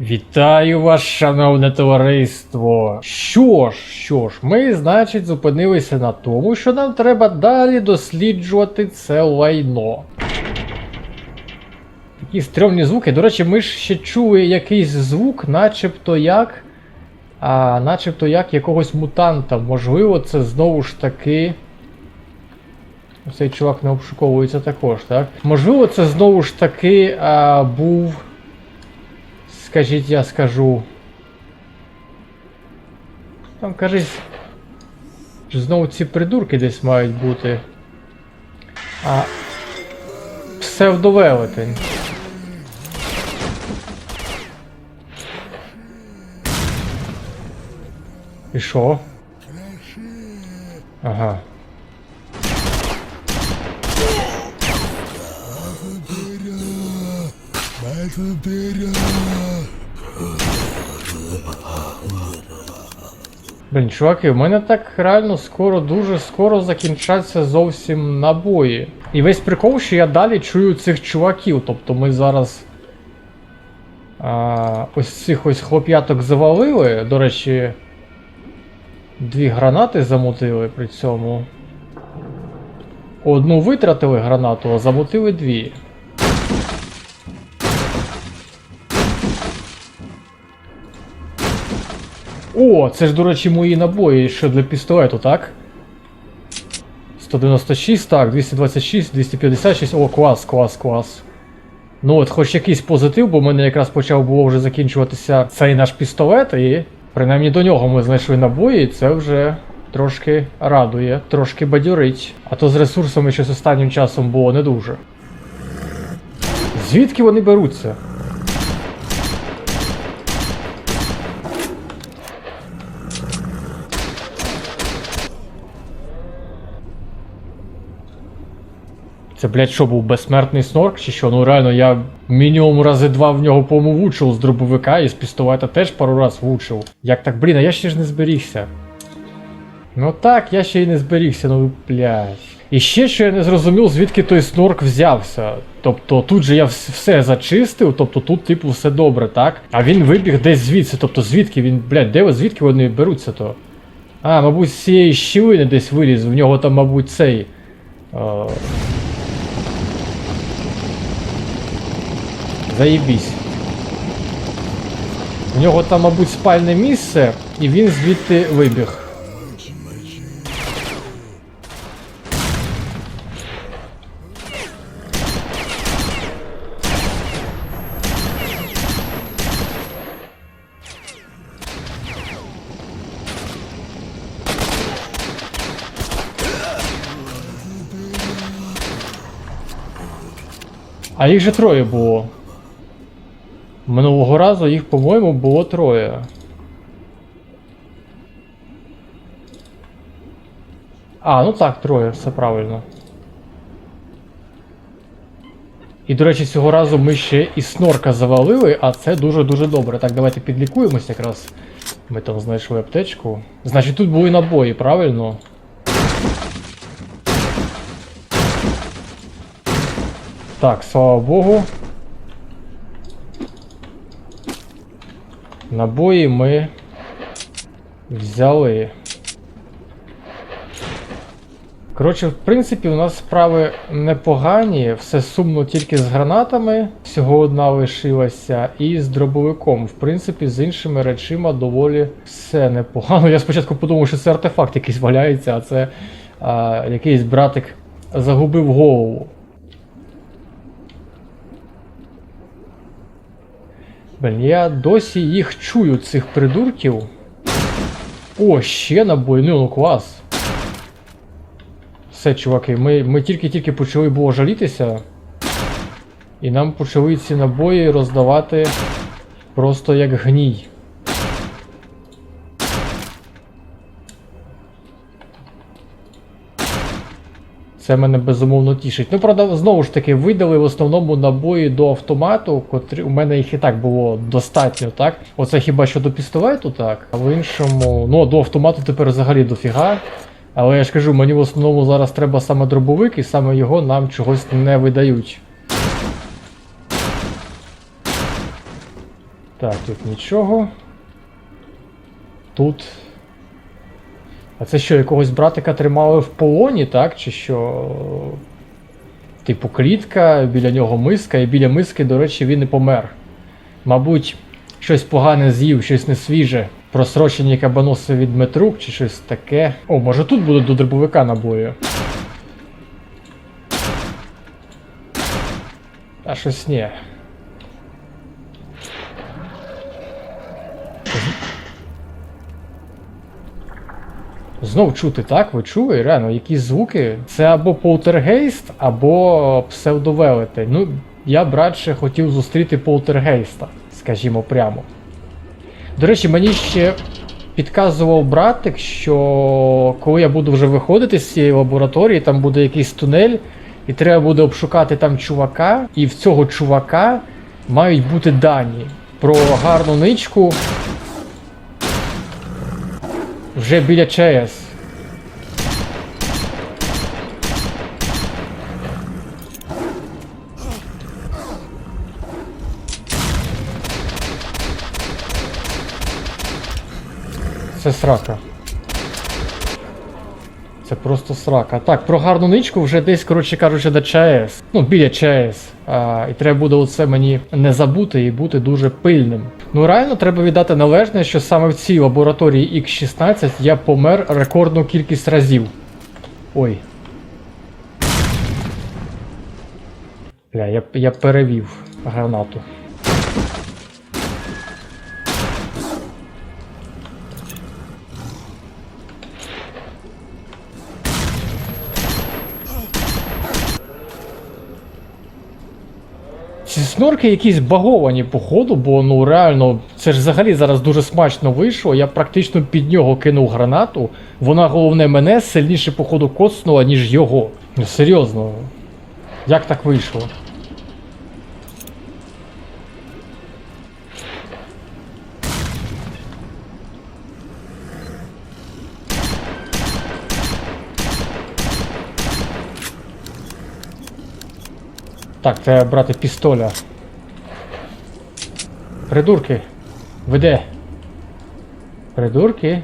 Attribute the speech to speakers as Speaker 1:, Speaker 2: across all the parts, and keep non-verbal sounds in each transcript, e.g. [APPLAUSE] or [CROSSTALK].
Speaker 1: Вітаю вас, шановне товариство! Що ж, що ж, ми, значить, зупинилися на тому, що нам треба далі досліджувати це лайно. Такі стрьомні звуки. До речі, ми ж ще чули якийсь звук, начебто як. А, начебто як якогось мутанта. Можливо, це знову ж таки. Цей чувак не обшуковується також, так? Можливо, це знову ж таки а, був. Скажіть, я скажу. Там кажись. Знову ці придурки десь мають бути. А. Псевдовелетень. І що? Ага. Блін, чуваки, у мене так реально скоро, дуже скоро закінчаться зовсім набої. І весь прикол, що я далі чую цих чуваків. Тобто ми зараз. А, ось цих ось хлоп'яток завалили. До речі, дві гранати замутили при цьому. Одну витратили гранату, а замутили дві. О, це ж, до речі, мої набої ще для пістолету, так? 196, так, 226, 256. О, клас, клас, клас. Ну от, хоч якийсь позитив, бо в мене якраз почав було вже закінчуватися цей наш пістолет, і принаймні до нього ми знайшли набої, і це вже трошки радує, трошки бадьорить. А то з ресурсами щось останнім часом було не дуже. Звідки вони беруться? Це, блядь, що був безсмертний снорк чи що? Ну реально, я мінімум рази два в нього по-моєму влучив з дробовика і з пістолета теж пару раз влучив. Як так, блін, а я ще ж не зберігся. Ну так, я ще й не зберігся, ну блядь. І ще що я не зрозумів, звідки той снорк взявся. Тобто тут же я все зачистив, тобто тут, типу, все добре, так? А він вибіг десь звідси, тобто звідки він, блядь, де звідки вони беруться то? А, мабуть, з цієї щілини десь виліз, в нього там, мабуть, цей. Е... Заєбісь. У нього там, мабуть, спальне місце, і він звідти вибіг. А їх же троє було. Минулого разу їх, по-моєму, було троє. А, ну так, троє, все правильно. І, до речі, цього разу ми ще і снорка завалили, а це дуже-дуже добре. Так, давайте підлікуємось якраз. Ми там знайшли аптечку. Значить, тут були набої, правильно? Так, слава Богу. Набої ми взяли. Коротше, в принципі, у нас справи непогані, все сумно тільки з гранатами, всього одна лишилася, і з дробовиком. В принципі, з іншими речима доволі все непогано. Я спочатку подумав, що це артефакт якийсь валяється, а це а, якийсь братик загубив голову. Блін, я досі їх чую, цих придурків. О, ще набої, ну, ну клас. Все, чуваки, ми, ми тільки-тільки почали було жалітися. І нам почали ці набої роздавати просто як гній. Це мене безумовно тішить. Ну, правда, знову ж таки, видали в основному набої до автомату, котрі у мене їх і так було достатньо, так? Оце хіба що до пістолету, так. А в іншому, ну, до автомату тепер взагалі дофіга. Але я ж кажу, мені в основному зараз треба саме дробовик, і саме його нам чогось не видають. Так, тут нічого. Тут. А це що, якогось братика тримали в полоні, так? Чи що? Типу клітка, біля нього миска, і біля миски, до речі, він і помер. Мабуть, щось погане з'їв, щось несвіже. Просрочені кабаноси від метрук чи щось таке. О, може тут будуть до дробовика набої. А щось ні. Знов чути, так? Ви чули? Реально, якісь звуки? Це або полтергейст, або псевдовелетень. Ну, я б радше хотів зустріти полтергейста, скажімо прямо. До речі, мені ще підказував братик, що коли я буду вже виходити з цієї лабораторії, там буде якийсь тунель, і треба буде обшукати там чувака, і в цього чувака мають бути дані про гарну ничку вже біля ЧАЕС. Це срака. Це просто срака. Так, про гарну ничку вже десь, коротше кажучи, до ЧАЕС. Ну, біля ЧАЕС. А, і треба буде оце мені не забути і бути дуже пильним. Ну реально треба віддати належне, що саме в цій лабораторії X16 я помер рекордну кількість разів. Ой. Бля, я, я перевів гранату. Ці снорки якісь баговані, походу, бо ну реально, це ж взагалі зараз дуже смачно вийшло. Я практично під нього кинув гранату. Вона головне мене сильніше, походу, коцнула, ніж його. Серйозно. Як так вийшло? Так, треба брати пістоля. Придурки. Ви де? Придурки.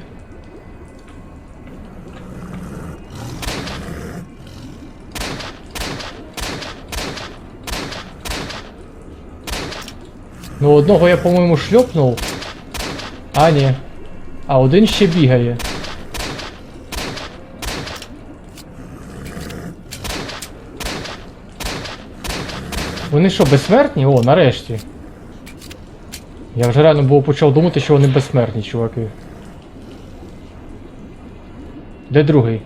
Speaker 1: Ну, одного я, по-моєму, шльопнув. А, ні. А один ще бігає. Вони що, безсмертні? О, нарешті. Я вже реально було почав думати, що вони безсмертні, чуваки. Де другий?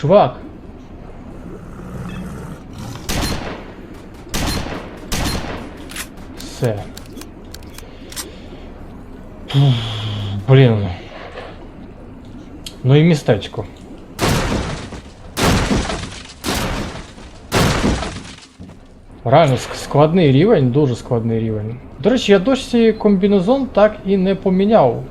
Speaker 1: Чувак. Все. Блін. Ну і містечко. Реально складний рівень, дуже складний рівень. До речі, я досі комбінезон так і не поміняв.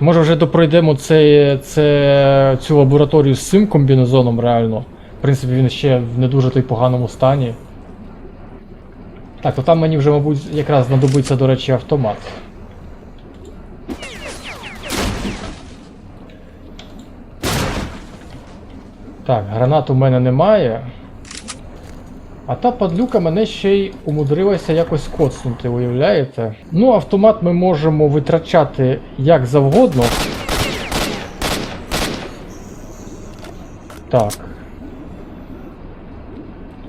Speaker 1: Може вже допройдемо це, це, цю лабораторію з цим комбінезоном реально. В принципі, він ще в не дуже той поганому стані. Так, то там мені вже, мабуть, якраз знадобиться, до речі, автомат. Так, гранат у мене немає. А та падлюка мене ще й умудрилася якось коцнути, уявляєте? Ну, автомат ми можемо витрачати як завгодно. Так.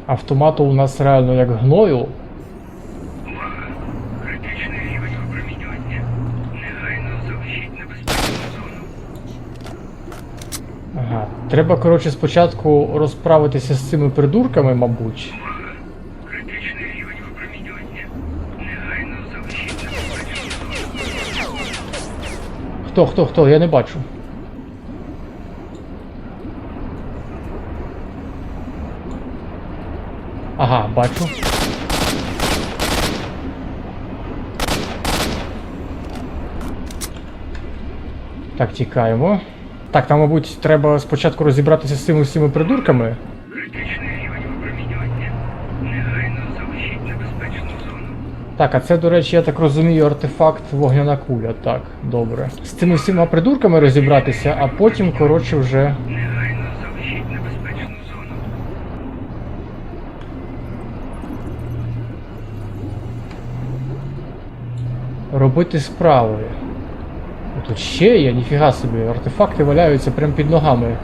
Speaker 1: Автомату у нас реально як гною. Треба, коротше, спочатку розправитися з цими придурками, мабуть.
Speaker 2: Негайно залишіть.
Speaker 1: Хто, хто, хто? Я не бачу. Ага, бачу. Так, тікаємо. Так, нам, мабуть, треба спочатку розібратися з цими всіми придурками. Так, а це, до речі, я так розумію, артефакт вогняна куля. Так, добре. З цими всіма придурками розібратися, а потім, коротше, вже. Робити справи. Тут ще є, ніфіга собі, артефакти валяються прямо під ногами.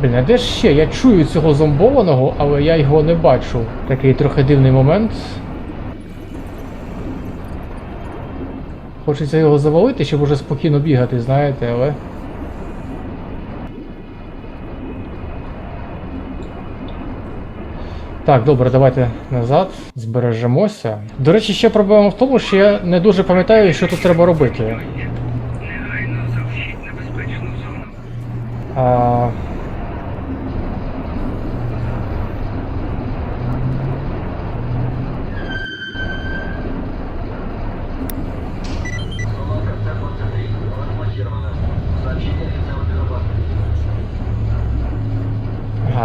Speaker 1: Блін, а де ж ще? Я чую цього зомбованого, але я його не бачу. Такий трохи дивний момент. Хочеться його завалити, щоб уже спокійно бігати, знаєте, але. Так, добре, давайте назад. Збережемося. До речі, ще проблема в тому, що я не дуже пам'ятаю, що тут треба робити.
Speaker 2: Негайно залишіть небезпечну зону.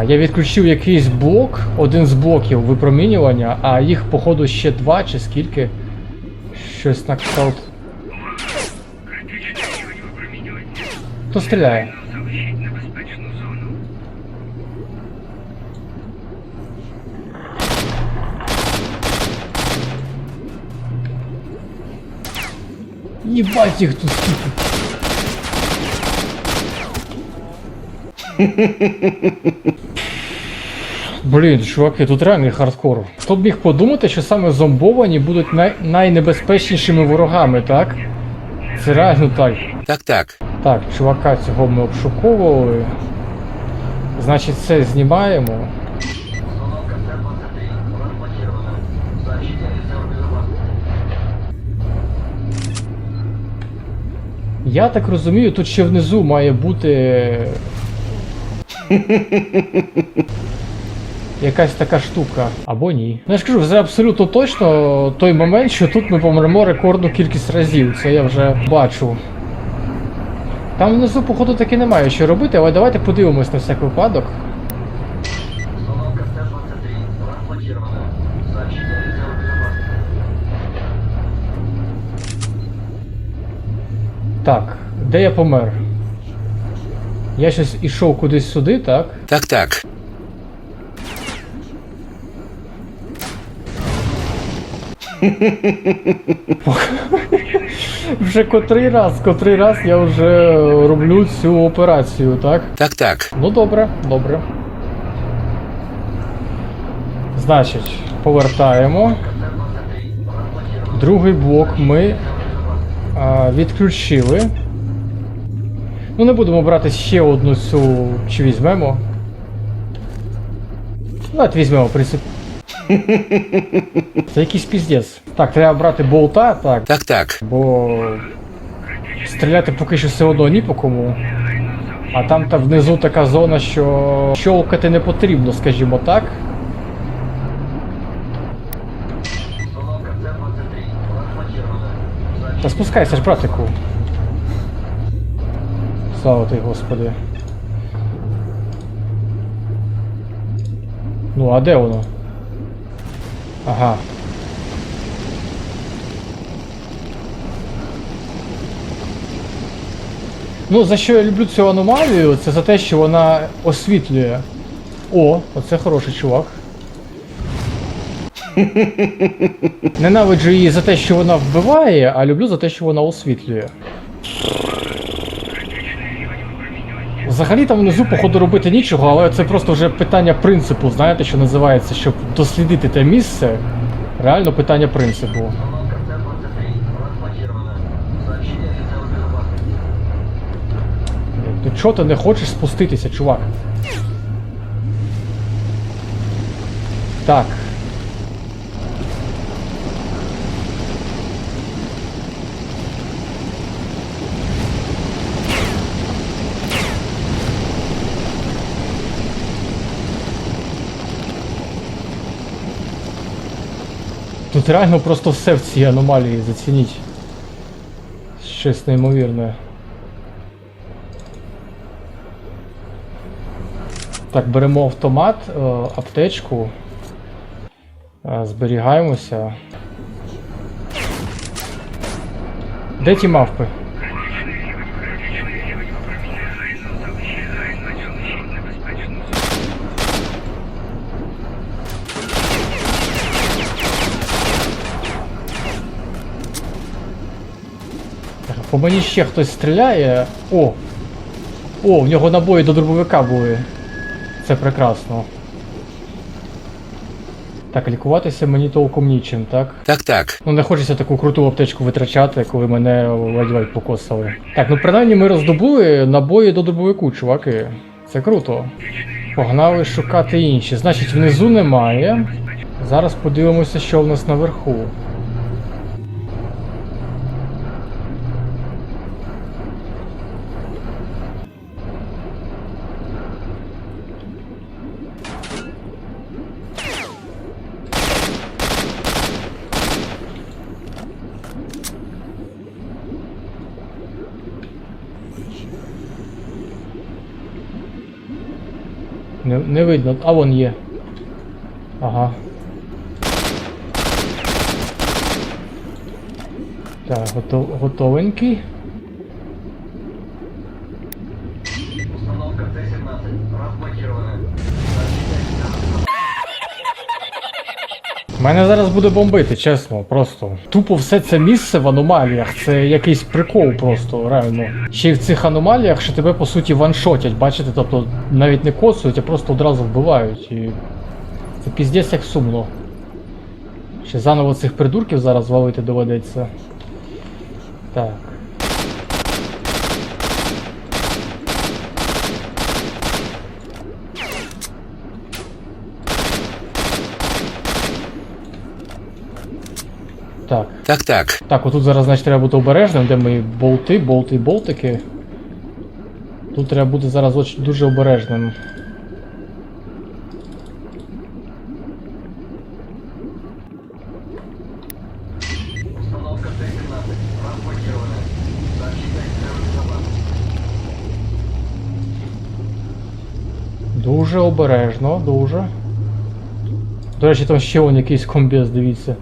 Speaker 1: Я відключив якийсь блок, один з блоків випромінювання, а їх, походу, ще два чи скільки. Щось на кшталт. Хто стріляє? Єбать їх тут скільки. [LAUGHS] Блін, чуваки, тут реальний хардкор. Хто б міг подумати, що саме зомбовані будуть най- найнебезпечнішими ворогами, так? Це реально так.
Speaker 3: Так, так.
Speaker 1: Так, чувака цього ми обшуковували. Значить, це знімаємо. Я так розумію, тут ще внизу має бути. Якась така штука. Або ні. Ну я ж кажу, це абсолютно точно той момент, що тут ми помремо рекордну кількість разів. Це я вже бачу. Там внизу, походу, таки немає що робити, але давайте подивимось на всяк випадок. Так, де я помер? Я щось ішов кудись сюди, так?
Speaker 3: Так, так.
Speaker 1: Вже котрий раз, котрий раз я вже роблю цю операцію, так?
Speaker 3: Так, так.
Speaker 1: Ну добре, добре. Значить, повертаємо. Другий блок ми а, відключили. Ну, не будемо брати ще одну цю. Чи візьмемо? Давайте візьмемо, в принципі. Це якийсь піздець. Так, треба брати болта, так.
Speaker 3: Так, так.
Speaker 1: Бо стріляти поки що все одно ні по кому. А там та внизу така зона, що щолкати не потрібно, скажімо так. Та спускайся ж, братику. Слава ти, Господи. Ну, а де воно? Ага. Ну, за що я люблю цю аномалію, це за те, що вона освітлює. О, оце хороший чувак. [LAUGHS] Ненавиджу її за те, що вона вбиває, а люблю за те, що вона освітлює. Взагалі там внизу, походу, робити нічого, але це просто вже питання принципу, знаєте, що називається, щоб дослідити те місце. Реально питання принципу. Ти чого ти не хочеш спуститися, чувак? Так. Тут реально просто все в цій аномалії зацініть. Щось неймовірне. Так, беремо автомат, е, аптечку. Е, Зберігаємося. Де ті мавпи?
Speaker 2: Критичний рівень, критичний рівень випромінювання. Негайно залишіть, негайно залишіть небезпечну зону.
Speaker 1: Так, По мені ще хтось стріляє. О! О, в нього набої до дробовика були. Це прекрасно. Так, лікуватися мені толком нічим, так?
Speaker 3: Так, так.
Speaker 1: Ну не хочеться таку круту аптечку витрачати, коли мене ледь-ледь покосили. Так, ну принаймні ми роздобули набої до дробовику, чуваки. Це круто. Погнали шукати інші. Значить, внизу немає. Зараз подивимося, що в нас наверху. Не, видно. А вон є. Ага. Так, готов, готовенький. Мене зараз буде бомбити, чесно, просто. Тупо все це місце в аномаліях. Це якийсь прикол просто, реально. Ще й в цих аномаліях, що тебе по суті ваншотять, бачите, тобто навіть не косують, а просто одразу вбивають. І це піздець як сумно. Ще заново цих придурків зараз валити доведеться. Так. Так.
Speaker 3: Так, так.
Speaker 1: Так, отут зараз, значить, треба бути обережним, де мої болти, болти, болтики. Тут треба бути зараз дуже обережним.
Speaker 4: Установка Т-17 разблокирована. Защита экстренной безопасности.
Speaker 1: Дуже обережно, дуже. До речі, там ще вон якийсь комбез, дивіться.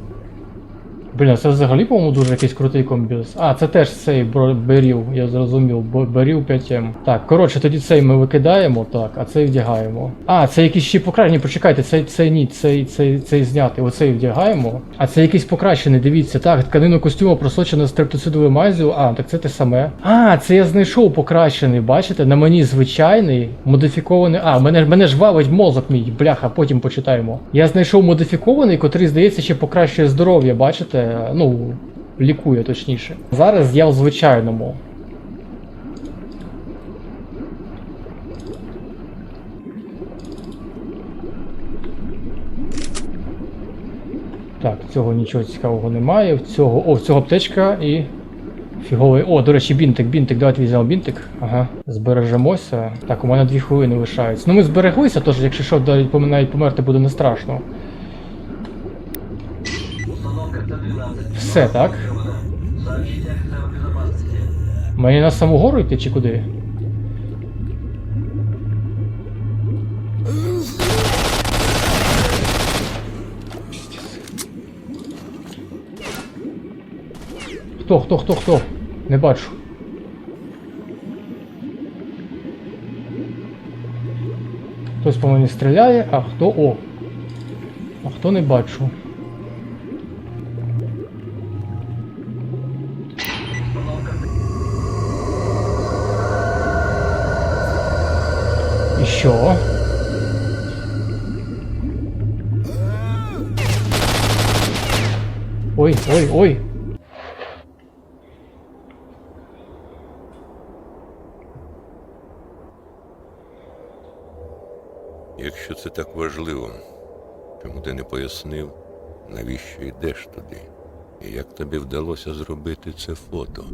Speaker 1: Блін, це взагалі, по-моєму, дуже якийсь крутий комбез. А, це теж цей беріл, я зрозумів, беріл 5М. Так, коротше, тоді цей ми викидаємо, так, а цей вдягаємо. А, це якийсь ще покращений, почекайте, цей, цей ні, цей, цей, цей зняти, оцей вдягаємо. А це якийсь покращений, дивіться, так, тканину костюму просочено стрептоцидовою мазю. А, так це те саме. А, це я знайшов покращений, бачите? На мені звичайний, модифікований. А, мене, мене ж валить мозок мій, бляха, потім почитаємо. Я знайшов модифікований, котрий, здається, ще покращує здоров'я, бачите? Ну, лікує точніше. Зараз я в звичайному. Так, цього нічого цікавого немає. В цього. О, в цього аптечка і. Фіговий. О, до речі, бінтик, бінтик, давайте візьмемо бінтик. Ага. Збережемося. Так, у мене дві хвилини лишаються. Ну ми збереглися, тож якщо що, навіть померти буде не страшно. Все, так? Мені на саму гору йти чи куди? Хто, хто, хто, хто? Не бачу. Хтось по мені стріляє, а хто. О! А хто не бачу. Що? Ой, ой, ой.
Speaker 5: Якщо це так важливо, чому ти не пояснив, навіщо йдеш туди? І як тобі вдалося зробити це фото?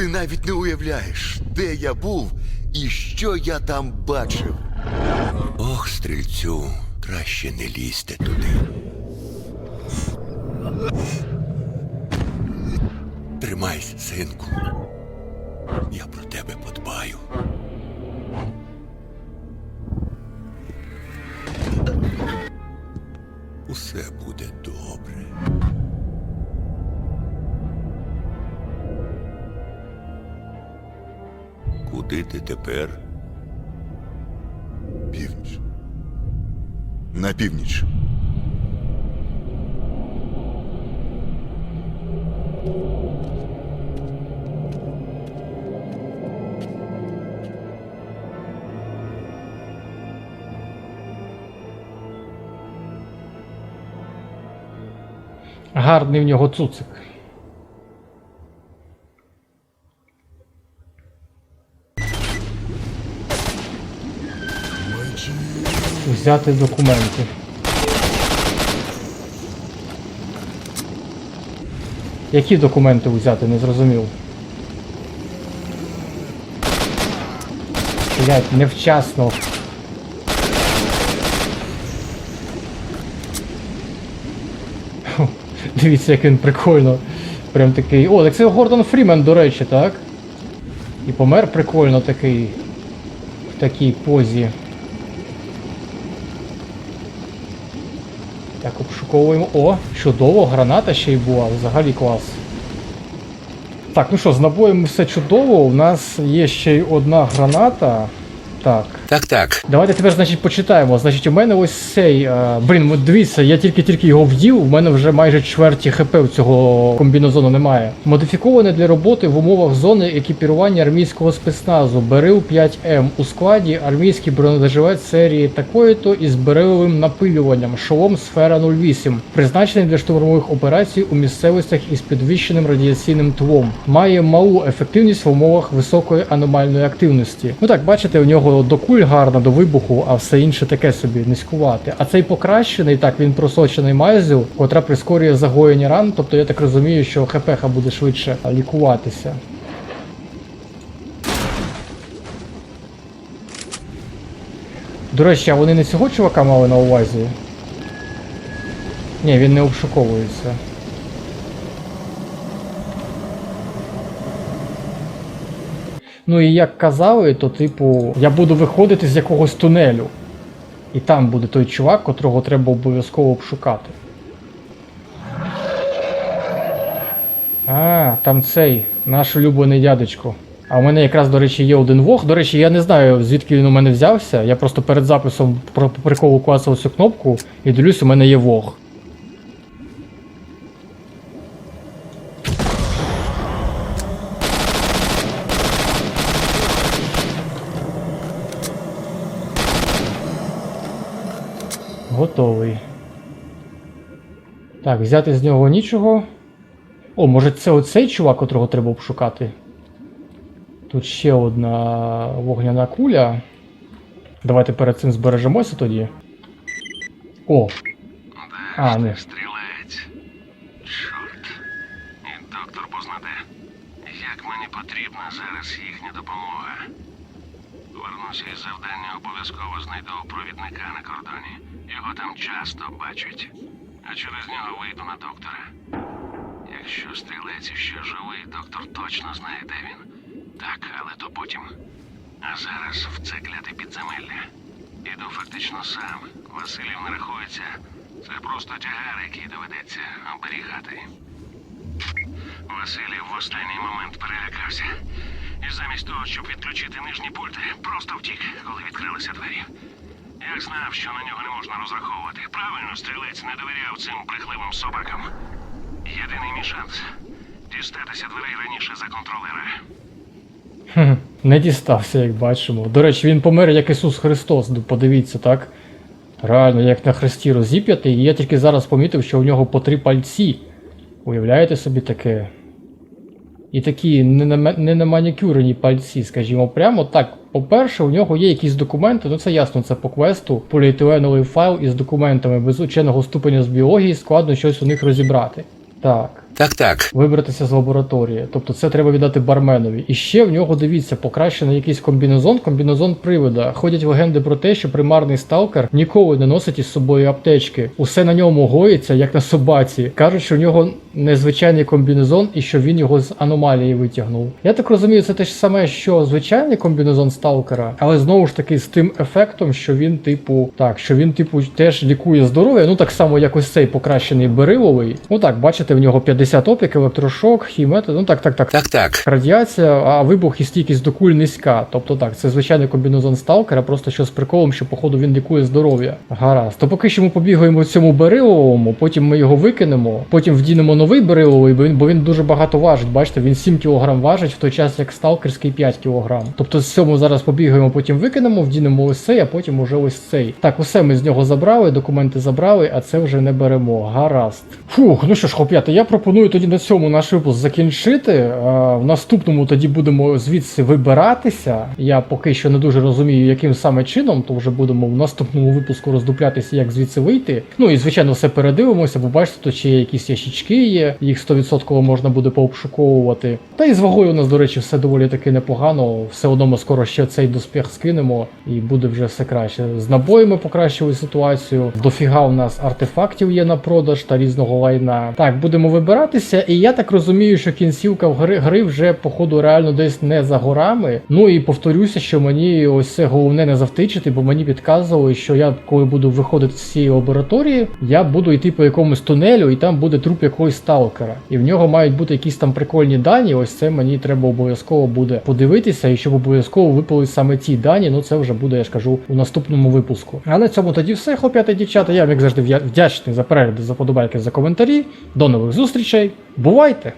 Speaker 6: Ти навіть не уявляєш, де я був і що я там бачив.
Speaker 5: Ох, стрільцю, краще не лізьте туди. Тримайся, синку. Я про тебе подбаю. Усе буде добре. Куди ти тепер?
Speaker 6: Північ. На північ.
Speaker 1: Гарний в нього цуцик. Взяти документи. Які документи взяти, не зрозумів. Блять, невчасно. Дивіться, як він прикольно. Прям такий. О, так це Гордон Фрімен, до речі, так? І помер прикольно такий. В такій позі. Так. О, чудово, граната ще й була, взагалі клас. Так, ну що, з набоєм все чудово. У нас є ще й одна граната. Так.
Speaker 5: Так, так.
Speaker 1: Давайте тепер, значить, почитаємо. Значить, у мене ось цей. Е, блін, дивіться, я тільки-тільки його вдів, у мене вже майже чверті хп в цього комбінезону немає. Модифіковане для роботи в умовах зони екіпірування армійського спецназу. Берил 5М. У складі армійський бронедоживець серії такої-то із бериловим напилюванням. Шолом сфера 08. Призначений для штурмових операцій у місцевостях із підвищеним радіаційним тлом. Має малу ефективність в умовах високої аномальної активності. Ну так, бачите, у нього до куль гарно, до вибуху, а все інше таке собі низькувати. А цей покращений, так він просочений майзел, котра прискорює загоєння ран. Тобто я так розумію, що ХПХ буде швидше лікуватися. До речі, а вони не цього чувака мали на увазі? Ні, він не обшуковується. Ну і як казали, то типу, я буду виходити з якогось тунелю. І там буде той чувак, котрого треба обов'язково обшукати. А, там цей, наш улюблений дядечко. А у мене якраз, до речі, є один вог. До речі, я не знаю, звідки він у мене взявся. Я просто перед записом приколу клацав цю кнопку і дивлюсь, у мене є вог. Готовий. Так, взяти з нього нічого. О, може це оцей чувак, котрого треба обшукати? Тут ще одна вогняна куля. Давайте перед цим збережемося тоді. О! А, не.
Speaker 2: Стрілець. Чорт. І доктор познаде, як мені потрібна зараз їхня допомога. Повернуся із завдання, обов'язково знайду провідника на кордоні. Його там часто бачать. А через нього вийду на доктора. Якщо стрілець ще живий, доктор точно знає, де він. Так, але то потім. А зараз в це кляте підземелля. Іду фактично сам. Василів не рахується. Це просто тягар, який доведеться оберігати. Василів в останній момент перелякався. І замість того, щоб відключити нижні пульти, просто втік, коли відкрилися двері. Як знав, що на нього не можна розраховувати. Правильно, стрілець не довіряв цим брехливим собакам. Єдиний мій шанс дістатися дверей раніше за контролера.
Speaker 1: Не дістався, як бачимо. До речі, він помер як Ісус Христос, ну, подивіться, так? Реально, як на хресті розіп'ятий, і я тільки зараз помітив, що у нього по три пальці. Уявляєте собі таке? І такі не на, не на манікюрені пальці, скажімо, прямо так. По-перше, у нього є якісь документи, ну це ясно, це по квесту, поліетиленовий файл із документами без ученого ступеня з біології, складно щось у них розібрати. Так.
Speaker 5: Так, так.
Speaker 1: вибратися з лабораторії. Тобто це треба віддати барменові. І ще в нього дивіться, покращений якийсь комбінезон, комбінезон привида. Ходять легенди про те, що примарний сталкер ніколи не носить із собою аптечки. Усе на ньому гоїться, як на собаці. Кажуть, що в нього незвичайний комбінезон і що він його з аномалії витягнув. Я так розумію, це те ж саме, що звичайний комбінезон сталкера, але знову ж таки з тим ефектом, що він, типу, так, що він, типу, теж лікує здоров'я. Ну так само, як ось цей покращений бериловий. Ну так, бачите, в нього 50 опік, електрошок, хімета. Ну так, так, так.
Speaker 5: Так, так.
Speaker 1: Радіація, а вибух і стійкість до куль низька. Тобто так, це звичайний комбінезон сталкера, просто що з приколом, що походу він лікує здоров'я. Гаразд. То поки що ми побігаємо в цьому бериловому, потім ми його викинемо, потім вдінемо новий бериловий, бо він, бо він дуже багато важить. Бачите, він 7 кг важить, в той час як сталкерський 5 кг. Тобто з цьому зараз побігаємо, потім викинемо, вдінемо ось цей, а потім уже ось цей. Так, усе ми з нього забрали, документи забрали, а це вже не беремо. Гаразд. Фух, ну що ж, хлоп'ята, я пропоную тоді на цьому наш випуск закінчити. В наступному тоді будемо звідси вибиратися. Я поки що не дуже розумію, яким саме чином, то вже будемо в наступному випуску роздуплятися, як звідси вийти. Ну і звичайно, все передивимося, бо бачите, тут ще є якісь ящички є, їх 100% можна буде пообшуковувати. Та і з вагою у нас, до речі, все доволі таки непогано. Все одно ми скоро ще цей доспіх скинемо, і буде вже все краще. З набоями покращили ситуацію. Дофіга у нас артефактів є на продаж та різного лайна. Так, будемо вибиратися, і я так розумію, що кінцівка в гри, гри вже, походу, реально десь не за горами. Ну і повторюся, що мені ось це головне не завтичити, бо мені підказували, що я, коли буду виходити з цієї лабораторії, я буду йти по якомусь тунелю, і там буде труп якогось сталкера. І в нього мають бути якісь там прикольні дані. Ось це мені треба обов'язково буде подивитися, і щоб обов'язково випали саме ці дані. Ну це вже буде, я ж кажу, у наступному випуску. А на цьому тоді все, хлоп'ята дівчата. Я як завжди вдя- вдячний за перегляди, за подобайки, за коментарі. До нових зустрічей. Бувайте!